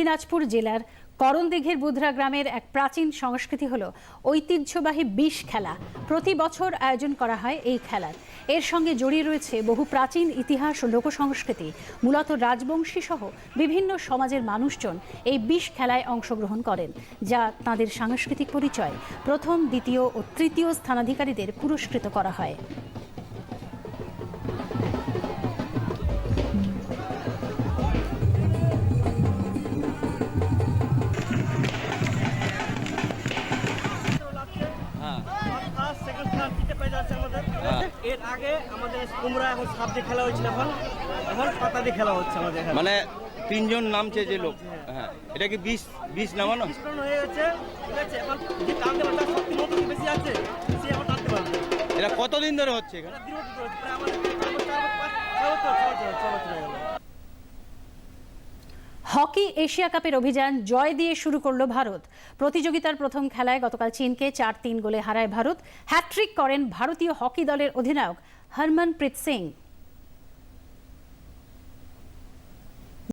দিনাজপুর জেলার করণদিঘির বুধরা গ্রামের এক প্রাচীন সংস্কৃতি হলো ঐতিহ্যবাহী বিষ খেলা। প্রতি বছর আয়োজন করা হয় এই খেলার। এর সঙ্গে জড়িয়ে রয়েছে বহু প্রাচীন ইতিহাস ও লোকসংস্কৃতি। মূলত রাজবংশী সহ বিভিন্ন সমাজের মানুষজন এই বিষ খেলায় অংশগ্রহণ করেন, যা তাদের সাংস্কৃতিক পরিচয় প্রথম, দ্বিতীয় ও তৃতীয় স্থানাধিকারীদের পুরস্কৃত করা হয়। এর আগে আমাদের কুমড়া এখন সাপ দিয়ে খেলা হয়েছিল এখন। এখন পাতা দিয়ে খেলা হচ্ছে আমাদের মানে তিনজন নামছে যে লোক। হ্যাঁ। এটা কি বিষ বিষ নামানো? হয়ে গেছে। ঠিক আছে এখন যে টানতে পারবে শক্তি মতো বেশি আছে সে এখন টানতে পারবে। এটা কতদিন ধরে হচ্ছে এখানে? আমাদের চার বছর, চার বছর, পাঁচ- ছয় বছর, ছয় বছর হয়ে গেল হকি এশিয়া কাপের অভিযান জয় দিয়ে শুরু করল ভারত। প্রতিযোগিতার প্রথম খেলায় গতকাল চীনকে চার তিন গোলে হারায় ভারত। হ্যাট্রিক করেন ভারতীয় হকি দলের অধিনায়ক হরমনপ্রীত সিং।